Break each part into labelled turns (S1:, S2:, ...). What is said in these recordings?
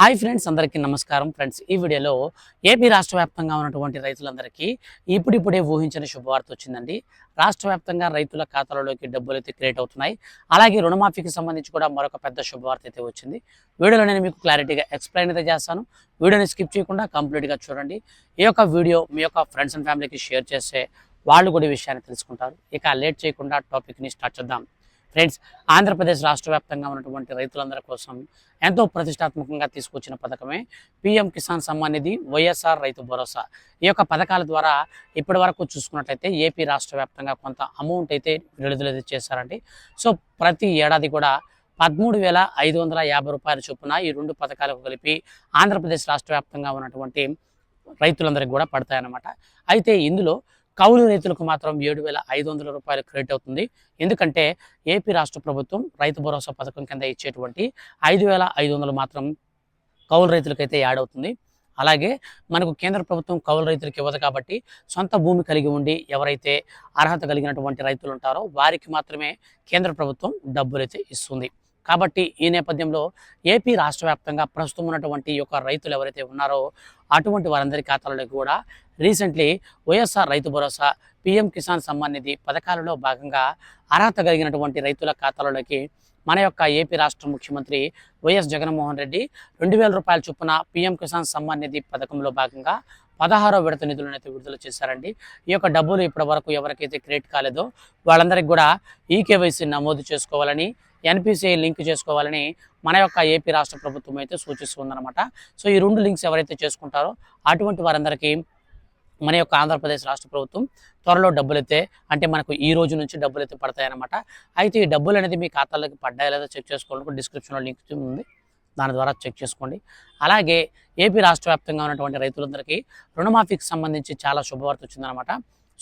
S1: Hi friends అందరికీ నమస్కారం. Friends ఈ వీడియోలో ఏపీ రాష్ట్ర వ్యాప్తంగా ఉన్నటువంటి రైతులందరికీ ఇప్పుడిప్పుడే ఊహించిన శుభవార్త వచ్చిందండి. రాష్ట్ర వ్యాప్తంగా రైతుల ఖాతాలలోకి డబ్బులు అయితే క్రియేట్ అవుతున్నాయి. అలాగే రుణమాఫీకి సంబంధించి కూడా మరొక పెద్ద శుభవార్త అయితే వచ్చింది. వీడియోలో నేను మీకు క్లారిటీగా ఎక్స్ప్లెయిన్ అయితే చేస్తాను. వీడియోని స్కిప్ చేయకుండా కంప్లీట్గా చూడండి. ఈ యొక్క వీడియో మీ యొక్క ఫ్రెండ్స్ అండ్ ఫ్యామిలీకి షేర్ చేస్తే వాళ్ళు కూడా ఈ విషయాన్ని తెలుసుకుంటారు. ఇక లేట్ చేయకుండా టాపిక్ని స్టార్ట్ చేద్దాం. ఫ్రెండ్స్ ఆంధ్రప్రదేశ్ రాష్ట్ర వ్యాప్తంగా ఉన్నటువంటి రైతులందరి కోసం ఎంతో ప్రతిష్టాత్మకంగా తీసుకొచ్చిన పథకమే పిఎం కిసాన్ సమ్మాన్ నిధి వైఎస్ఆర్ రైతు భరోసా. ఈ యొక్క పథకాల ద్వారా ఇప్పటి వరకు చూసుకున్నట్లయితే ఏపీ రాష్ట్ర వ్యాప్తంగా కొంత అమౌంట్ అయితే విడుదల చేశారండి. సో ప్రతి ఏడాది కూడా పదమూడు వేల ఐదు వందల యాభై రూపాయల చొప్పున ఈ రెండు పథకాలకు కలిపి ఆంధ్రప్రదేశ్ రాష్ట్ర వ్యాప్తంగా ఉన్నటువంటి రైతులందరికీ కూడా పడతాయన్నమాట. అయితే ఇందులో కౌలు రైతులకు మాత్రం ఏడు వేల ఐదు వందల రూపాయలు క్రెడిట్ అవుతుంది. ఎందుకంటే ఏపీ రాష్ట్ర ప్రభుత్వం రైతు భరోసా పథకం కింద ఇచ్చేటువంటి ఐదు వేల ఐదు వందలు మాత్రం కౌలు రైతులకైతే యాడ్ అవుతుంది. అలాగే మనకు కేంద్ర ప్రభుత్వం కౌలు రైతులకు ఇవ్వదు కాబట్టి సొంత భూమి కలిగి ఉండి ఎవరైతే అర్హత కలిగినటువంటి రైతులు ఉంటారో వారికి మాత్రమే కేంద్ర ప్రభుత్వం డబ్బులు అయితే ఇస్తుంది. కాబట్టి ఈ నేపథ్యంలో ఏపీ రాష్ట్ర వ్యాప్తంగా ప్రస్తుతం ఉన్నటువంటి యొక్క రైతులు ఎవరైతే ఉన్నారో అటువంటి వారందరి ఖాతాలలో కూడా రీసెంట్లీ వైఎస్ఆర్ రైతు భరోసా పిఎం కిసాన్ సమ్మాన్ నిధి పథకాలలో భాగంగా అర్హత కలిగినటువంటి రైతుల ఖాతాలలోకి మన యొక్క ఏపీ రాష్ట్ర ముఖ్యమంత్రి వైఎస్ జగన్మోహన్ రెడ్డి రెండు వేల రూపాయల చొప్పున పిఎం కిసాన్ సమ్మాన్ నిధి పథకంలో భాగంగా పదహారో విడత నిధులను అయితే విడుదల చేశారండి. ఈ యొక్క డబ్బులు ఇప్పటి వరకు ఎవరికైతే క్రియేట్ కాలేదో వాళ్ళందరికీ కూడా ఈ నమోదు చేసుకోవాలని ఎన్పిసిఐ లింక్ చేసుకోవాలని మన యొక్క ఏపీ రాష్ట్ర ప్రభుత్వం అయితే సూచిస్తుందన్నమాట. సో ఈ రెండు లింక్స్ ఎవరైతే చేసుకుంటారో అటువంటి వారందరికీ మన యొక్క ఆంధ్రప్రదేశ్ రాష్ట్ర ప్రభుత్వం త్వరలో డబ్బులైతే అంటే మనకు ఈ రోజు నుంచి డబ్బులు అయితే పడతాయన్నమాట. అయితే ఈ డబ్బులు అనేది మీ ఖాతాలోకి పడ్డాయో లేదా చెక్ చేసుకోవాలనుకో డిస్క్రిప్షన్లో లింక్ ఉంది. దాని ద్వారా చెక్ చేసుకోండి. అలాగే ఏపీ రాష్ట్ర వ్యాప్తంగా ఉన్నటువంటి రైతులందరికీ రుణమాఫీకి సంబంధించి చాలా శుభవార్త వచ్చిందనమాట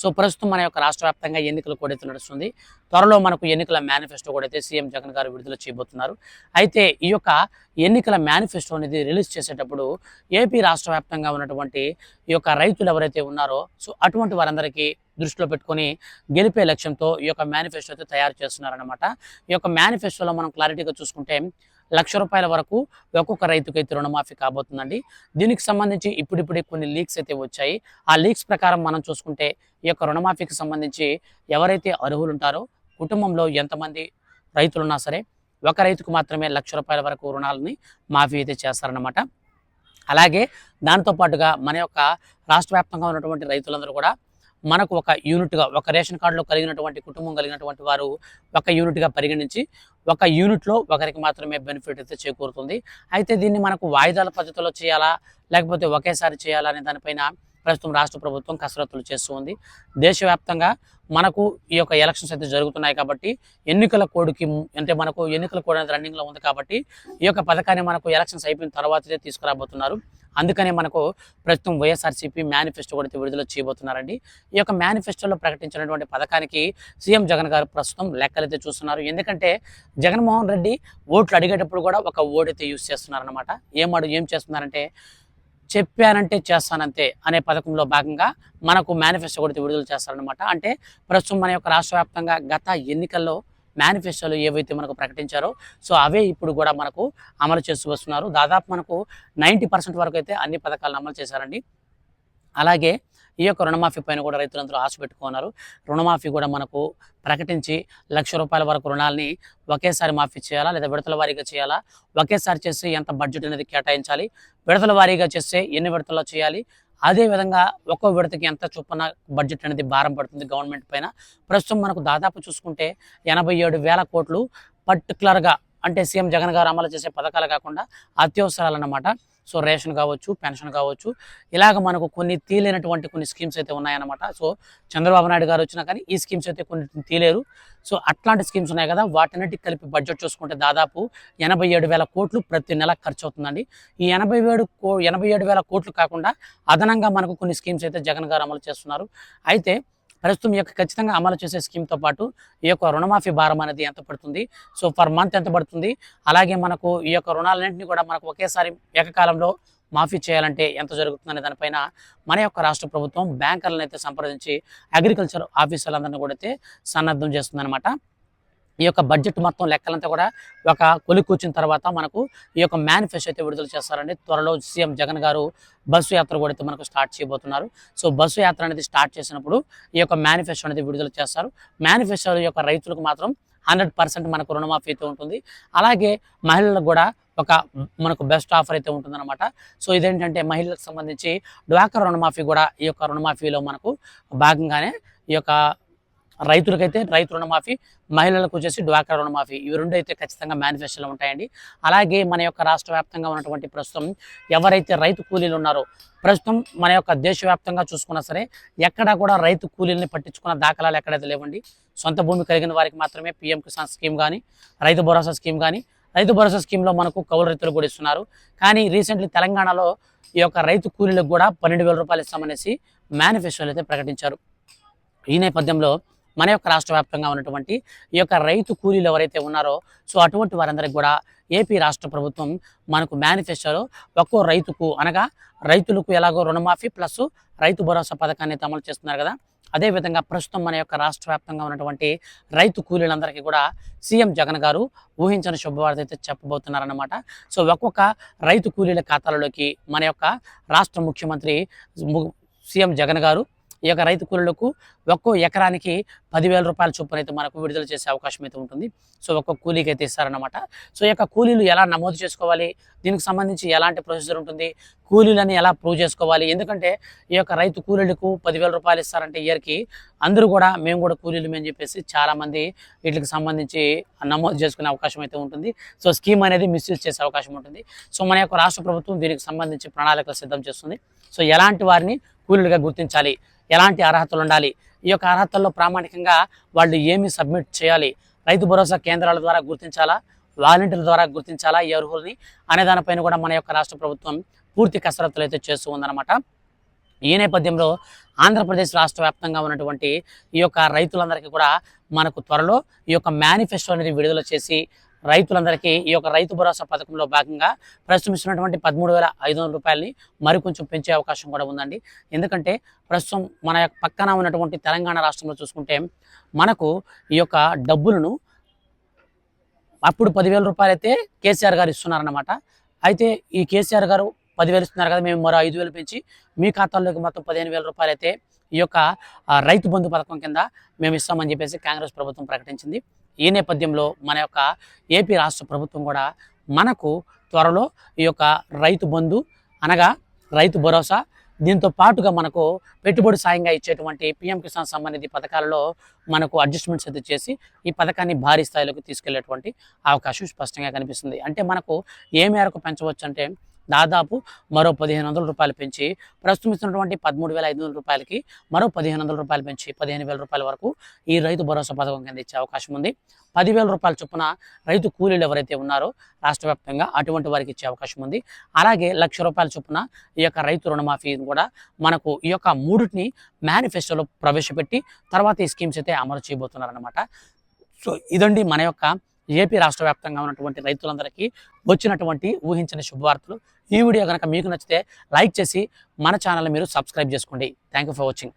S1: సో ప్రస్తుతం మన యొక్క రాష్ట్ర వ్యాప్తంగా ఎన్నికలు కూడా అయితే నడుస్తుంది. త్వరలో మనకు ఎన్నికల మేనిఫెస్టో కూడా అయితే సీఎం జగన్ గారు విడుదల చేయబోతున్నారు. అయితే ఈ యొక్క ఎన్నికల మేనిఫెస్టో అనేది రిలీజ్ చేసేటప్పుడు ఏపీ రాష్ట్ర వ్యాప్తంగా ఉన్నటువంటి ఈ యొక్క రైతులు ఎవరైతే ఉన్నారో సో అటువంటి వారందరికీ దృష్టిలో పెట్టుకొని గెలిపే లక్ష్యంతో ఈ యొక్క మేనిఫెస్టో అయితే తయారు చేస్తున్నారనమాట ఈ యొక్క మేనిఫెస్టోలో మనం క్లారిటీగా చూసుకుంటే లక్ష రూపాయల వరకు ఒక్కొక్క రైతుకైతే అయితే రుణమాఫీ కాబోతుందండి. దీనికి సంబంధించి ఇప్పుడిప్పుడే కొన్ని లీక్స్ అయితే వచ్చాయి. ఆ లీక్స్ ప్రకారం మనం చూసుకుంటే ఈ యొక్క రుణమాఫీకి సంబంధించి ఎవరైతే అర్హులు ఉంటారో కుటుంబంలో ఎంతమంది రైతులు ఉన్నా సరే ఒక రైతుకు మాత్రమే లక్ష రూపాయల వరకు రుణాలని మాఫీ అయితే చేస్తారన్నమాట. అలాగే దాంతో పాటుగా మన యొక్క రాష్ట్ర వ్యాప్తంగా ఉన్నటువంటి రైతులందరూ కూడా మనకు ఒక యూనిట్గా ఒక రేషన్ కార్డులో కలిగినటువంటి కుటుంబం కలిగినటువంటి వారు ఒక యూనిట్గా పరిగణించి ఒక యూనిట్లో ఒకరికి మాత్రమే బెనిఫిట్ అయితే చేకూరుతుంది. అయితే దీన్ని మనకు వాయిదాల పద్ధతిలో చేయాలా? లేకపోతే ఒకేసారి చేయాలా అనే దానిపైన ప్రస్తుతం రాష్ట్ర ప్రభుత్వం కసరత్తులు చేస్తూ ఉంది. దేశవ్యాప్తంగా మనకు ఈ యొక్క ఎలక్షన్స్ అయితే జరుగుతున్నాయి కాబట్టి ఎన్నికల కోడ్కి అంటే మనకు ఎన్నికల కోడ్ అనేది రన్నింగ్లో ఉంది కాబట్టి ఈ యొక్క పథకాన్ని మనకు ఎలక్షన్స్ అయిపోయిన తర్వాతనే తీసుకురాబోతున్నారు. అందుకనే మనకు ప్రస్తుతం వైఎస్ఆర్సీపీ మేనిఫెస్టో కూడా విడుదల చేయబోతున్నారండి. ఈ యొక్క మేనిఫెస్టోలో ప్రకటించినటువంటి పథకానికి సీఎం జగన్ గారు ప్రస్తుతం లెక్కలైతే చూస్తున్నారు. ఎందుకంటే జగన్మోహన్ రెడ్డి ఓట్లు అడిగేటప్పుడు కూడా ఒక ఓడైతే యూస్ చేస్తున్నారనమాట ఏం ఏం చేస్తున్నారంటే చెప్పానంటే చేస్తానంతే అనే పథకంలో భాగంగా మనకు మేనిఫెస్టో కూడా విడుదల చేస్తారనమాట అంటే ప్రస్తుతం మన యొక్క రాష్ట్ర వ్యాప్తంగా గత ఎన్నికల్లో మేనిఫెస్టోలు ఏవైతే మనకు ప్రకటించారో సో అవే ఇప్పుడు కూడా మనకు అమలు చేస్తూ వస్తున్నారు. దాదాపు మనకు నైంటీ పర్సెంట్ వరకు అయితే అన్ని పథకాలను అమలు చేశారండి. అలాగే ఈ యొక్క రుణమాఫీ పైన కూడా రైతులందరూ ఆశ పెట్టుకున్నారు. రుణమాఫీ కూడా మనకు ప్రకటించి లక్ష రూపాయల వరకు రుణాలని ఒకేసారి మాఫీ చేయాలా లేదా విడతల వారీగా చేయాలా? ఒకేసారి చేస్తే ఎంత బడ్జెట్ అనేది కేటాయించాలి? విడతల వారీగా చేస్తే ఎన్ని విడతల్లో చేయాలి? అదే విధంగా ఒక్కో విడతకి ఎంత చొప్పున బడ్జెట్ అనేది భారం పడుతుంది గవర్నమెంట్ పైన? ప్రస్తుతం మనకు దాదాపు చూసుకుంటే ఎనభై ఏడు వేల కోట్లు పర్టికులర్గా అంటే సీఎం జగన్ గారు అమలు చేసే పథకాలు కాకుండా అత్యవసరాలు అన్నమాట సో రేషన్ కావచ్చు పెన్షన్ కావచ్చు ఇలాగ మనకు కొన్ని తీలేనటువంటి కొన్ని స్కీమ్స్ అయితే ఉన్నాయన్నమాట. సో చంద్రబాబు నాయుడు గారు వచ్చినా కానీ ఈ స్కీమ్స్ అయితే కొన్ని తీలేరు. సో అట్లాంటి స్కీమ్స్ ఉన్నాయి కదా వాటన్నిటికి కలిపి బడ్జెట్ చూసుకుంటే దాదాపు ఎనభై ఏడు వేల కోట్లు ప్రతి నెల ఖర్చు అవుతుందండి. ఈ ఎనభై ఏడు కో ఎనభై ఏడు వేల కోట్లు కాకుండా అదనంగా మనకు కొన్ని స్కీమ్స్ అయితే జగన్ గారు అమలు చేస్తున్నారు. అయితే ప్రస్తుతం ఈ యొక్క ఖచ్చితంగా అమలు చేసే స్కీమ్తో పాటు ఈ యొక్క రుణమాఫీ భారం అనేది ఎంత పడుతుంది? సో పర్ మంత్ ఎంత పడుతుంది? అలాగే మనకు ఈ యొక్క రుణాలన్నింటినీ కూడా మనకు ఒకేసారి ఏకకాలంలో మాఫీ చేయాలంటే ఎంత జరుగుతుందనే దానిపైన మన యొక్క రాష్ట్ర ప్రభుత్వం బ్యాంకర్లను అయితే సంప్రదించి అగ్రికల్చర్ ఆఫీసర్లందరినీ కూడా అయితే సన్నద్ధం చేస్తుందన్నమాట. ఈ యొక్క బడ్జెట్ మొత్తం లెక్కలంతా కూడా ఒక కొలి కూర్చున్న తర్వాత మనకు ఈ యొక్క మేనిఫెస్టో అయితే విడుదల చేస్తారండి. త్వరలో సీఎం జగన్ గారు బస్సు యాత్ర కూడా అయితే మనకు స్టార్ట్ చేయబోతున్నారు. సో బస్సు యాత్ర అనేది స్టార్ట్ చేసినప్పుడు ఈ యొక్క మేనిఫెస్టో అనేది విడుదల చేస్తారు. మేనిఫెస్టో యొక్క రైతులకు మాత్రం హండ్రెడ్ పర్సెంట్ మనకు రుణమాఫీ అయితే ఉంటుంది. అలాగే మహిళలకు కూడా ఒక మనకు బెస్ట్ ఆఫర్ అయితే ఉంటుందన్నమాట. సో ఇదేంటంటే మహిళలకు సంబంధించి డ్వాకర్ రుణమాఫీ కూడా ఈ యొక్క రుణమాఫీలో మనకు భాగంగానే ఈ యొక్క రైతులకైతే రైతు రుణమాఫీ మహిళలకు వచ్చేసి డ్వాక్రా రుణమాఫీ. ఇవి రెండు అయితే ఖచ్చితంగా మేనిఫెస్టోలో ఉంటాయండి. అలాగే మన యొక్క రాష్ట్ర వ్యాప్తంగా ఉన్నటువంటి ప్రస్తుతం ఎవరైతే రైతు కూలీలు ఉన్నారో ప్రస్తుతం మన యొక్క దేశవ్యాప్తంగా చూసుకున్నా సరే ఎక్కడా కూడా రైతు కూలీలని పట్టించుకున్న దాఖలాలు ఎక్కడైతే లేవండి. సొంత భూమి కలిగిన వారికి మాత్రమే పీఎం కిసాన్ స్కీమ్ కానీ రైతు భరోసా స్కీమ్ కానీ రైతు భరోసా స్కీమ్లో మనకు కౌలు రైతులు కూడా ఇస్తున్నారు. కానీ రీసెంట్లీ తెలంగాణలో ఈ యొక్క రైతు కూలీలకు కూడా పన్నెండు వేల రూపాయలు ఇస్తామనేసి మేనిఫెస్టోలు అయితే ప్రకటించారు. ఈ నేపథ్యంలో మన యొక్క రాష్ట్ర వ్యాప్తంగా ఉన్నటువంటి ఈ యొక్క రైతు కూలీలు ఎవరైతే ఉన్నారో సో అటువంటి వారందరికి కూడా ఏపీ రాష్ట్ర ప్రభుత్వం మనకు మేనిఫెస్టోలో ఒక్కో రైతుకు అనగా రైతులకు ఎలాగో రుణమాఫీ ప్లస్ రైతు భరోసా పథకాన్ని అమలు చేస్తున్నారు కదా. అదేవిధంగా ప్రస్తుతం మన యొక్క రాష్ట్ర వ్యాప్తంగా ఉన్నటువంటి రైతు కూలీలందరికీ కూడా సీఎం జగన్ గారు ఊహించని శుభవార్త అయితే చెప్పబోతున్నారన్నమాట. సో ఒక్కొక్క రైతు కూలీల ఖాతాలలోకి మన యొక్క రాష్ట్ర ముఖ్యమంత్రి ము- సీఎం జగన్ గారు ఈ యొక్క రైతు కూలీలకు ఒక్కో ఎకరానికి పదివేల రూపాయల చొప్పున అయితే మనకు విడుదల చేసే అవకాశం అయితే ఉంటుంది. సో ఒక్కో కూలీకి అయితే ఇస్తారన్నమాట. సో ఈ యొక్క కూలీలు ఎలా నమోదు చేసుకోవాలి? దీనికి సంబంధించి ఎలాంటి ప్రొసీజర్ ఉంటుంది? కూలీలని ఎలా ప్రూవ్ చేసుకోవాలి? ఎందుకంటే ఈ యొక్క రైతు కూలీలకు పదివేల రూపాయలు ఇస్తారంటే ఇయర్కి అందరూ కూడా మేము కూడా కూలీలు అని చెప్పేసి చాలామంది వీటికి సంబంధించి నమోదు చేసుకునే అవకాశం అయితే ఉంటుంది. సో స్కీమ్ అనేది మిస్యూజ్ చేసే అవకాశం ఉంటుంది. సో మన యొక్క రాష్ట్ర ప్రభుత్వం దీనికి సంబంధించి ప్రణాళికలు సిద్ధం చేస్తుంది. సో ఎలాంటి వారిని కూలీలుగా గుర్తించాలి? ఎలాంటి అర్హతలు ఉండాలి? ఈ యొక్క అర్హతల్లో ప్రామాణికంగా వాళ్ళు ఏమి సబ్మిట్ చేయాలి? రైతు భరోసా కేంద్రాల ద్వారా గుర్తించాలా? వాలంటీర్ల ద్వారా గుర్తించాలా ఈ అర్హుల్ని? అనే దానిపైన కూడా మన యొక్క రాష్ట్ర ప్రభుత్వం పూర్తి కసరత్తులు అయితే చేస్తూ ఉందన్నమాట. ఈ నేపథ్యంలో ఆంధ్రప్రదేశ్ రాష్ట్ర వ్యాప్తంగా ఉన్నటువంటి ఈ యొక్క రైతులందరికీ కూడా మనకు త్వరలో ఈ యొక్క మేనిఫెస్టో అనేది విడుదల చేసి రైతులందరికీ ఈ యొక్క రైతు భరోసా పథకంలో భాగంగా ప్రస్తుతం ఇస్తున్నటువంటి పదమూడు వేల ఐదు వందల రూపాయలని మరికొంచెం పెంచే అవకాశం కూడా ఉందండి. ఎందుకంటే ప్రస్తుతం మన యొక్క పక్కన ఉన్నటువంటి తెలంగాణ రాష్ట్రంలో చూసుకుంటే మనకు ఈ యొక్క డబ్బులను అప్పుడు పదివేల రూపాయలు అయితే కేసీఆర్ గారు ఇస్తున్నారన్నమాట. అయితే ఈ కేసీఆర్ గారు పదివేలు ఇస్తున్నారు కదా మేము మరో ఐదు వేలు పెంచి మీ ఖాతాల్లోకి మొత్తం పదిహేను వేల రూపాయలు అయితే ఈ యొక్క రైతు బంధు పథకం కింద మేము ఇస్తామని చెప్పేసి కాంగ్రెస్ ప్రభుత్వం ప్రకటించింది. ఈ నేపథ్యంలో మన యొక్క ఏపీ రాష్ట్ర ప్రభుత్వం కూడా మనకు త్వరలో ఈ యొక్క రైతు బంధు అనగా రైతు భరోసా దీంతో పాటుగా మనకు పెట్టుబడి సాయంగా ఇచ్చేటువంటి పిఎం కిసాన్ సంబంధిత పథకాలలో మనకు అడ్జస్ట్మెంట్స్ అయితే చేసి ఈ పథకాన్ని భారీ స్థాయిలోకి తీసుకెళ్ళేటువంటి అవకాశం స్పష్టంగా కనిపిస్తుంది. అంటే మనకు ఏ మేరకు పెంచవచ్చు అంటే దాదాపు మరో పదిహేను వందల రూపాయలు పెంచి ప్రస్తుతం ఇస్తున్నటువంటి పదమూడు వేల ఐదు వందల రూపాయలకి మరో పదిహేను వందల రూపాయలు పెంచి పదిహేను వేల రూపాయల వరకు ఈ రైతు భరోసా పథకం కింద ఇచ్చే అవకాశం ఉంది. పదివేల రూపాయల చొప్పున రైతు కూలీలు ఎవరైతే ఉన్నారో రాష్ట్ర వ్యాప్తంగా అటువంటి వారికి ఇచ్చే అవకాశం ఉంది. అలాగే లక్ష రూపాయల చొప్పున ఈ యొక్క రైతు రుణమాఫీని కూడా మనకు ఈ యొక్క మూడింటిని మేనిఫెస్టోలో ప్రవేశపెట్టి తర్వాత ఈ స్కీమ్స్ అయితే అమలు చేయబోతున్నారనమాట సో ఇదండి మన యొక్క ఏపీ రాష్ట్ర వ్యాప్తంగా ఉన్నటువంటి రైతులందరికీ వచ్చినటువంటి ఊహించని శుభవార్తలు. ఈ వీడియో కనుక మీకు నచ్చితే లైక్ చేసి మన ఛానల్ మీరు సబ్స్క్రైబ్ చేసుకోండి. Thank you for watching